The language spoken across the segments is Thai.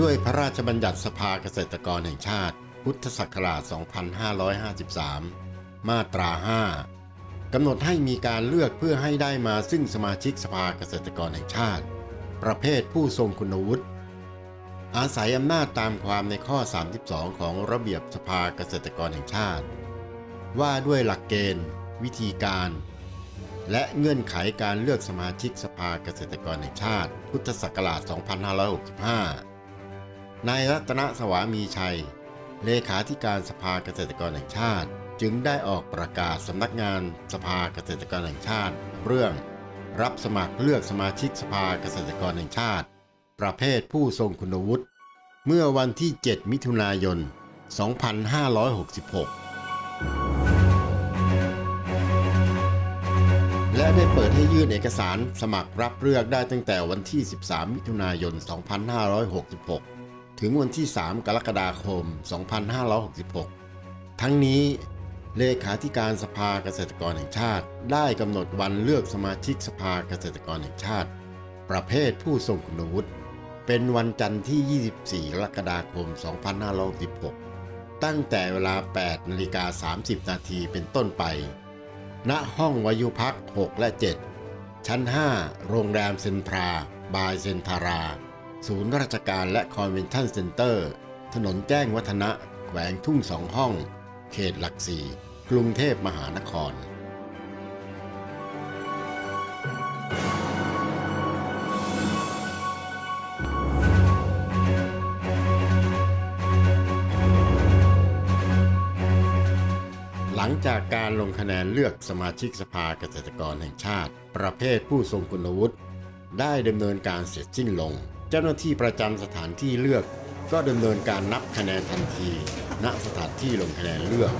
ด้วยพระราชบัญญัติสภาเกษตรกรแห่งชาติ พุทธศักราช 2553 มาตรา 5 กำหนดให้มีการเลือกเพื่อให้ได้มาซึ่งสมาชิกสภาเกษตรกรแห่งชาติ ประเภทผู้ทรงคุณวุฒิอาศัยอำนาจตามความในข้อ 32 ของระเบียบสภาเกษตรกรแห่งชาติ ว่าด้วยหลักเกณฑ์ วิธีการ และเงื่อนไขการเลือกสมาชิกสภาเกษตรกรแห่งชาติ พุทธศักราช 2565 นายรัตนสวามีชัย เลขาธิการสภาเกษตรกรแห่งชาติ จึงได้ออกประกาศสำนักงานสภาเกษตรกรแห่งชาติ เรื่อง รับสมัครเลือกสมาชิกสภาเกษตรกรแห่งชาติ ประเภทผู้ทรงคุณวุฒิเมื่อวันที่ 7 มิถุนายน 2566 และได้เปิดให้ยื่นเอกสารสมัครรับเลือกได้ตั้งแต่วันที่ 13 มิถุนายน 2566 ถึงวันที่ 3 กรกฎาคม 2566 ทั้งนี้เลขาธิการสภาเกษตรกรแห่งชาติ ได้กำหนดวันเลือกสมาชิกสภาเกษตรกรแห่งชาติ ประเภทผู้ทรงคุณวุฒิเป็นวันจันทร์ที่ 24 กรกฎาคม 2566 ตั้งแต่เวลา 8 นาฬิกา 30 นาทีเป็นต้นไป ณ ห้องวายุพัก 6 และ 7 ชั้น 5 โรงแรมเซนทรา บายเซนทารา ศูนย์ราชการและคอนเวนชั่นเซ็นเตอร์ ถนนแจ้งวัฒนะ แขวงทุ่งสองห้อง เขตหลักสี่กรุงเทพมหานครหลังจากการลงคะแนนเลือกสมาชิกสภาเกษตรกรแห่งชาติ ประเภทผู้ทรงคุณวุฒิได้ดำเนินการเสร็จสิ้นลง เจ้าหน้าที่ประจำสถานที่เลือก ก็ดำเนินการนับคะแนนทันที ณสถานที่ลงคะแนนเลือก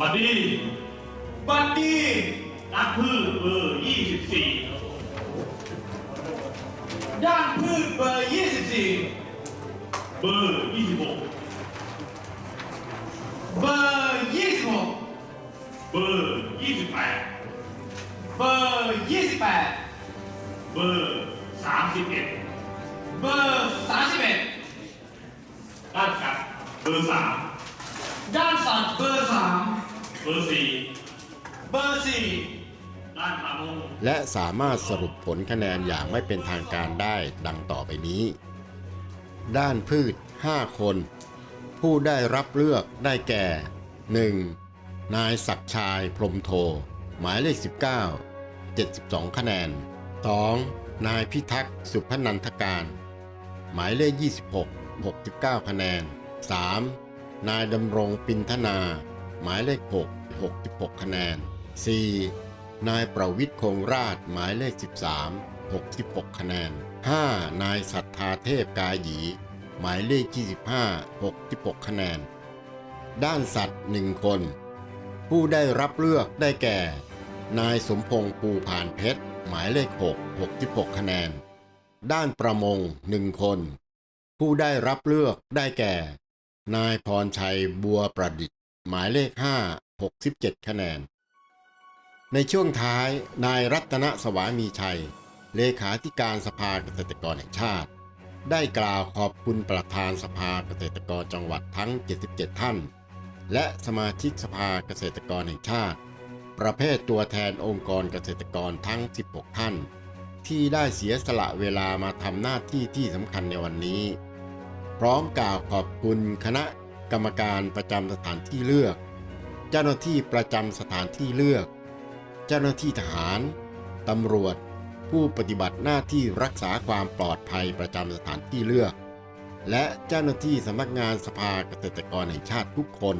บัดดี้บัดดี้นักพืชเบอร์ 24 ด้านพืชเบอร์ 24 เบอร์ 26 เบอร์ 26 เบอร์ 28 เบอร์ 28 เบอร์ 31 เบอร์ 31 ด้านกัดเบอร์ด้านสัตว์เบอร์ 3 เบอร์3เบอร์4ด้านพามงและสามารถสรุปผลคะแนนอย่างไม่เป็นทางการได้ดังต่อไปนี้ ด้านพืช 5 คน ผู้ได้รับเลือกได้แก่ 1. นายศักดิ์ชายพรหมโท หมายเลข 19 72 คะแนน 2. นายพิทักษ์สุพนันทการ หมายเลข 26 69 คะแนน 3. นายดำรงปินทนา หมายเลข 6 66 คะแนน 4. นายประวิทย์คงราชหมายเลข 13 66 คะแนน 5. นายศรัทธาเทพกาหยี หมายเลข 25 66 คะแนน ด้านสัตว์ 1 คน ผู้ได้รับเลือกได้แก่ นายสมพงษ์ปูผ่านเพชร หมายเลข 6 66 คะแนน ด้านประมง1คน ผู้ได้รับเลือกได้แก่ นายพรชัยบัวประดิษฐ์ หมายเลข 5 67 คะแนน ในช่วงท้ายนายรัตนสวามีชัย เลขาธิการสภาเกษตรกรแห่งชาติ ได้กล่าวขอบคุณประธานสภาเกษตรกรจังหวัดทั้ง 77 ท่าน และสมาชิกสภาเกษตรกรแห่งชาติ ประเภทตัวแทนองค์กรเกษตรกรทั้ง 16 ท่าน ที่ได้เสียสละเวลามาทำหน้าที่ที่สำคัญในวันนี้ พร้อมกล่าวขอบคุณคณะกรรมการประจำสถานที่เลือก เจ้าหน้าที่ประจำสถานที่เลือก เจ้าหน้าที่ทหารตำรวจ ผู้ปฏิบัติหน้าที่รักษาความปลอดภัยประจำสถานที่เลือก และเจ้าหน้าที่สำนักงานสภาเกษตรกรแห่งชาติทุกคน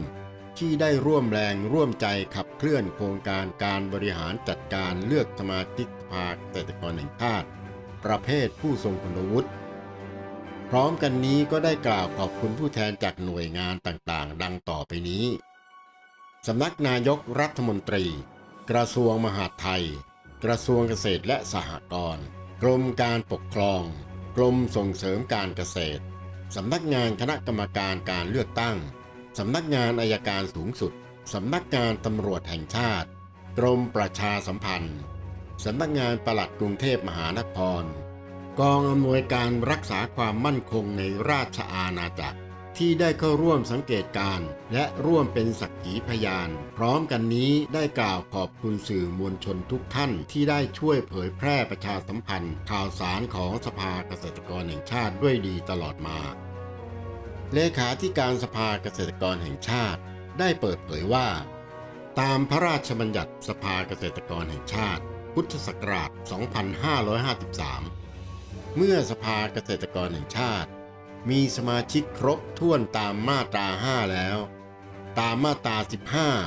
ที่ได้ร่วมแรงร่วมใจขับเคลื่อนโครงการการบริหารจัดการเลือกสมาชิกสภาเกษตรกรแห่งชาติ ประเภทผู้ทรงคุณวุฒิพร้อมกันนี้ก็ได้กล่าวขอบคุณผู้แทนจากหน่วยงานต่างๆ ดังต่อไปนี้ สำนักนายกรัฐมนตรี กระทรวงมหาดไทย กระทรวงเกษตรและสหกรณ์กรมการปกครอง กรมส่งเสริมการเกษตร สำนักงานคณะกรรมการการเลือกตั้ง สำนักงานอายการสูงสุด สำนักงานตำรวจแห่งชาติ กรมประชาสัมพันธ์ สำนักงานปลัดกรุงเทพมหานคร กองอำนวยการรักษาความมั่นคงในราชอาณาจักร ที่ได้เข้าร่วมสังเกตการณ์และร่วมเป็นสักขีพยาน พร้อมกันนี้ได้กล่าวขอบคุณสื่อมวลชนทุกท่านที่ได้ช่วยเผยแพร่ประชาสัมพันธ์ ข่าวสารของสภาเกษตรกรแห่งชาติด้วยดีตลอดมา เลขาธิการสภาเกษตรกรแห่งชาติ ได้เปิดเผยว่า ตามพระราชบัญญัติสภาเกษตรกรแห่งชาติ พุทธศักราช 2553 เมื่อสภาเกษตรกรแห่งชาติ มีสมาชิกครบถ้วนตามมาตรา 5 แล้ว ตามมาตรา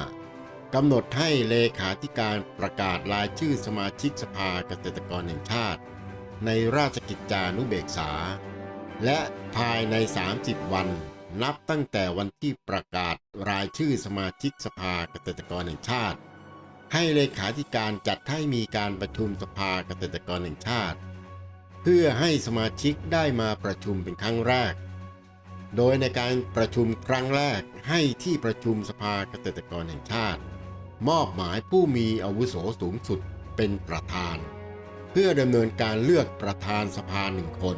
15 กำหนดให้เลขาธิการประกาศรายชื่อสมาชิกสภาเกษตรกรแห่งชาติ ในราชกิจจานุเบกษา และภายใน 30 วัน นับตั้งแต่วันที่ประกาศรายชื่อสมาชิกสภาเกษตรกรแห่งชาติ ให้เลขาธิการจัดให้มีการประชุมสภาเกษตรกรแห่งชาติ เพื่อให้สมาชิกได้มาประชุมเป็นครั้งแรก โดยในการประชุมครั้งแรกให้ที่ประชุมสภาเกษตรกรแห่งชาติ มอบหมายผู้มีอาวุโสสูงสุดเป็นประธาน เพื่อดำเนินการเลือกประธานสภาหนึ่งคน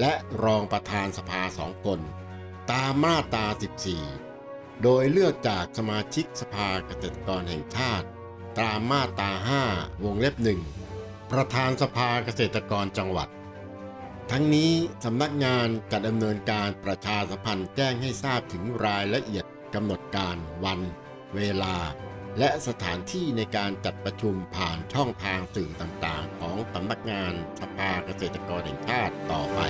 และรองประธานสภาสองคน ตามมาตรา 14 โดยเลือกจากสมาชิกสภาเกษตรกรแห่งชาติ ตามมาตรา 5 วงเล็บหนึ่งประธานสภาเกษตรกรจังหวัด ทั้งนี้สำนักงานจะดำเนินการประชาสัมพันธ์แจ้งให้ทราบถึงรายละเอียดกำหนดการวัน เวลา และสถานที่ในการจัดประชุมผ่านช่องทางสื่อต่างๆ ของสำนักงานสภาเกษตรกรแห่งชาติต่อไป